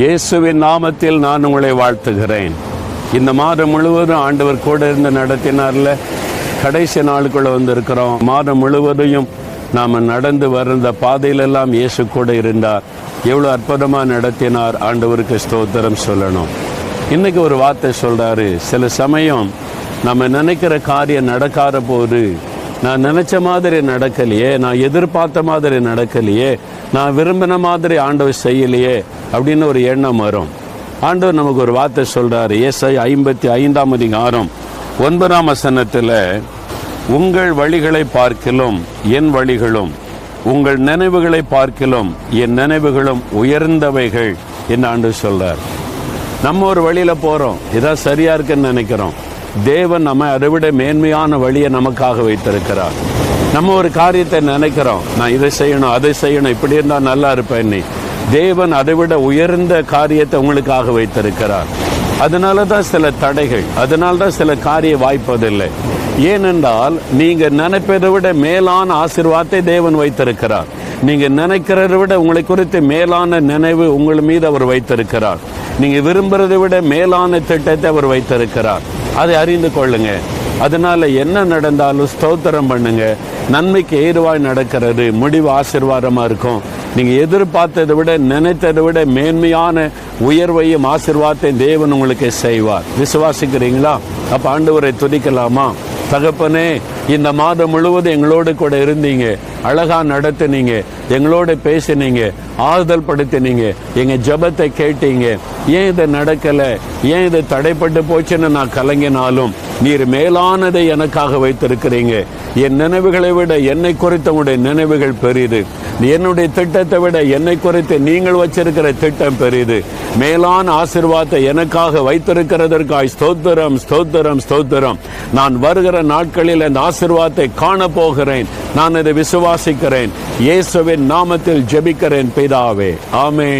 இயேசுவின் நாமத்தில் நான் உங்களை வாழ்த்துகிறேன். இந்த மாதம் முழுவதும் ஆண்டவர் கூட இருந்து நடத்தினார்ல. கடைசி நாளுக்குள்ள வந்திருக்கிறோம். மாதம் முழுவதையும் நாம் நடந்து வருந்த பாதையிலெல்லாம் இயேசு கூட இருந்தார். எவ்வளோ அற்புதமாக நடத்தினார். ஆண்டவருக்கு ஸ்தோத்திரம் சொல்லணும். இன்னைக்கு ஒரு வார்த்தை சொல்கிறாரு சில சமயம் நம்ம நினைக்கிற காரியம் நடக்காத போது நான் நினைச்ச மாதிரி நடக்கலையே நான் எதிர்பார்த்த மாதிரி நடக்கலையே நான் விரும்பின மாதிரி ஆண்டவர் செய்யலையே அப்படின்னு ஒரு எண்ணம் வரும். ஆண்டவர் நமக்கு ஒரு வார்த்தை சொல்றாரு ஏசை ஐம்பத்தி ஐந்தாம் அதிகாரம் ஒன்பதாம் வசனத்தில் உங்கள் வழிகளை பார்க்கிலும் என் வழிகளும் உங்கள் நினைவுகளை பார்க்கிலும் என் நினைவுகளும் உயர்ந்தவைகள் என்று ஆண்டு சொல்றார். நம்ம ஒரு வழியில போறோம். இதான் சரியா இருக்குன்னு நினைக்கிறோம். தேவன் நம்ம அதை விட மேன்மையான வழியை நமக்காக வைத்திருக்கிறார். நம்ம ஒரு காரியத்தை நினைக்கிறோம். நான் இதை செய்யணும் அதை செய்யணும் இப்படி இருந்தால் நல்லா இருப்பேன் நீ. தேவன் அதை விட உயர்ந்த காரியத்தை உங்களுக்காக வைத்திருக்கிறார். அதனால தான் சில தடைகள் அதனால தான் சில காரியம் வாய்ப்பதில்லை ஏனென்றால் நீங்கள் நினைப்பதை விட மேலான ஆசிர்வாதத்தை தேவன் வைத்திருக்கிறார். நீங்கள் நினைக்கிறதை விட உங்களை குறித்து மேலான நினைவு உங்கள் மீது அவர் வைத்திருக்கிறார். நீங்கள் விரும்புறதை விட மேலான திட்டத்தை அவர் வைத்திருக்கிறார். அதை அறிந்து கொள்ளுங்க. அதனால என்ன நடந்தாலும் ஸ்தோத்திரம் பண்ணுங்க. நன்மைக்கு ஏதுவாய் நடக்கிறது. முடிவு ஆசீர்வாதமா இருக்கும். நீங்க எதிர்பார்த்ததை விட நினைத்ததை விட மேன்மையான உயர்வையும் ஆசீர்வாதத்தையும் தேவன் உங்களுக்கு செய்வார். விசுவாசிக்கிறீங்களா? அப்ப ஆண்டவரை துதிக்கலாமா? தகப்பனே இந்த மாதம் முழுவதும் எங்களோடு கூட இருந்தீங்க. அழகா நடத்துனீங்க. எங்களோட பேசினீங்க. ஆறுதல் படுத்தினீங்க. எங்க ஜெபத்தை கேட்டீங்க. ஏன் இது நடக்கல? ஏன் இது தடைப்பட்டு போச்சுன்னு நான் கலங்கினாலும் நீர் மேலானதை எனக்காக வைத்திருக்கிறீங்க. என் நினைவுகளை விட என்னை குறித்த உங்களுடைய நினைவுகள் பெரியது என்னுடைய திட்டத்தை விட என்னை குறித்து நீங்கள் வச்சிருக்கிற திட்டம் பெரியது மேலான ஆசிர்வாதத்தை எனக்காக வைத்திருக்கிறதற்காய் ஸ்தோத்திரம் ஸ்தோத்திரம் ஸ்தோத்திரம். நான் வருகிற நாட்களில் அந்த ஆசிர்வாதத்தை காண போகிறேன் நான் இதை விசுவாசிக்கிறேன். இயேசுவின் நாமத்தில் ஜெபிக்கிறேன் பிதாவே. ஆமே